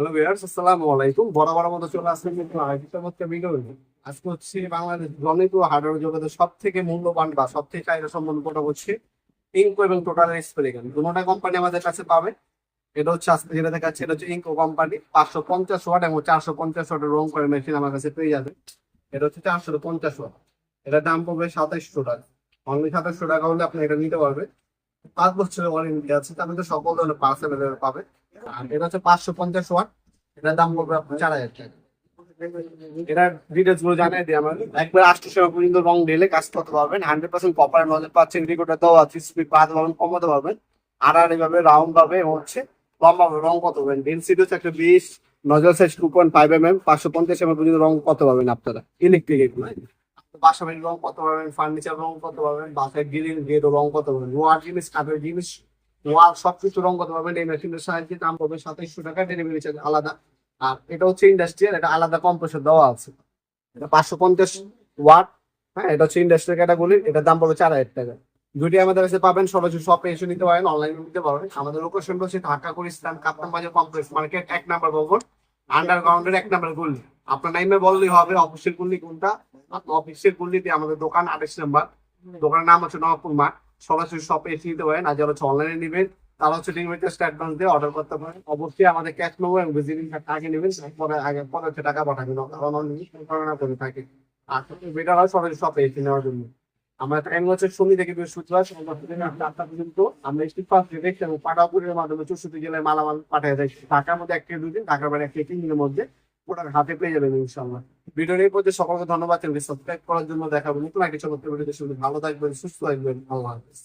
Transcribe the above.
Hello viewers আসসালামু আলাইকুম বড় বড় মতো চলে আসছেন কিন্তু আরেকটি চমৎকার ভিডিও আজকে হচ্ছে বাংলাদেশ জনিত হার্ডওয়্যার জগতের সব থেকে মূল্যবান বা সব থেকে চাহিদা সম্বন্ধ কথা হচ্ছে ইঙ্কো এবং টোটাল স্প্রে গান দুটোটা কোম্পানি আমাদের কাছে পাবে। এটা হচ্ছে আজকে যেটা দেখাচ্ছে, এটা হচ্ছে ইঙ্কো কোম্পানি পাঁচশো পঞ্চাশ ওয়াট এবং চারশো পঞ্চাশ ওয়াটের রং করে মেশিন আমার কাছে পেয়ে যাবে। এটা হচ্ছে চারশো পঞ্চাশ ওয়াট। এটার দাম পড়বে সাতাইশশো টাকা। অনলি সাতাইশশো টাকা হলে আপনি এটা নিতে পারবে পাঁচ বছরের ওয়ারেন্টি আছে। তার মধ্যে সকল ধরনের পার্স অ্যাভেলেবল পাবে। আর এটা হচ্ছে পাঁচশো পঞ্চাশ ওয়াট। এটার দাম পড়বে চার হাজার টাকা। এটার ডিটেলসগুলো জানাই দিই আমার। একবার আটশো টাকা পর্যন্ত রং ঢেলে কাজ করতে পারবেন। হান্ড্রেড পার্সেন্ট কপার নজর পাচ্ছেন রিকোটা দেওয়া আছে স্পিড বাড়াতে পারবেন কমাতে পারবেন। আড়াআড়ি ভাবে রাউন্ড ভাবে হচ্ছে লম্বা রং কত পাবেন। ডেন্সিটি হচ্ছে একটা বিশ নজর size two point five M M পাঁচশো পঞ্চাশ এম পর্যন্ত রং কত পাবেন আপনারা? ইলেকট্রিক এগুলো। বাসা বাড়ির রং কত পাবেন ফার্নিচার রং কত পাবেন বাসায় গ্রিল গেট রং কত পাবেন। লোয়ার জিনিস কাঠের জিনিস ওয়াল সবকিছু রং কত পাবেন এই মেশিনের সাহায্যে দাম পড়বে সাতাইশশো টাকা ডেলিভারি চার্জ আলাদা। আর এটা হচ্ছে ইন্ডাস্ট্রিয়াল এটা আলাদা কম্প্রেসর দেওয়া আছে। এটা পাঁচশো পঞ্চাশ ওয়াট হ্যাঁ এটা হচ্ছে ইন্ডাস্ট্রিয়াল ক্যাটাগরি এটার দাম পড়বে চার হাজার টাকা। দুটি আমাদের কাছে পাবেন, সরাসরি শপে এসে নিতে পারেন অনলাইনে নিতে পারবেন। আমাদের লোকেশন হচ্ছে ঢাকা, গুলিস্তান, কাপ্তান বাজার কমপ্লেক্স মার্কেট এক নাম্বার ভবন আন্ডারগ্রাউন্ডের এক নাম্বার গল্লি আপনার নাইমে বললেই হবে অফিসের গল্লি কোনটা? অফিসের গল্লিতে আমাদের দোকান আঠাশ নাম্বার দোকানের নাম হচ্ছে নবাবপুর মাঠ। সরাসরি শপে এসে নিতে পারেন। আর যারা হচ্ছে অনলাইনে নেবেন, তারা হচ্ছে ডেলিভারি চার্জ অ্যাডভান্স দিয়ে অর্ডার করতে পারেন। অবশ্যই আমাদের ক্যাশ নেব এবং ভিজিটিং আগে নেবেন, তারপরে আগে পরে হচ্ছে টাকা পাঠাবেন। কারণ অনেক প্রতারণা করে থাকে। আর বেটার হয় সরাসরি শপে এসে নেওয়ার জন্য। আমরা টাইম হচ্ছে শনি থেকে বৃহস্পতিবার রাত পর্যন্ত। আমরা স্টিক পাস দেখছি এবং পাটাপুরের মাধ্যমে চৌষট্টি জেলায় মালামাল পাঠিয়ে যাই ঢাকার মধ্যে এক থেকে দুই দিন ঢাকার বাইরে এক থেকে তিন দিনের মধ্যে। ওটার হাতে পেয়ে যাবেন ইনশাল্লাহ ভিডিওর এই পর্যন্ত সকলকে ধন্যবাদ চ্যানেলটি সাবস্ক্রাইব করার জন্য দেখাবো নতুন একটি চমৎকার ভিডিওতে শুনে ভালো থাকবেন, সুস্থ থাকবেন, আল্লাহ হাফিজ।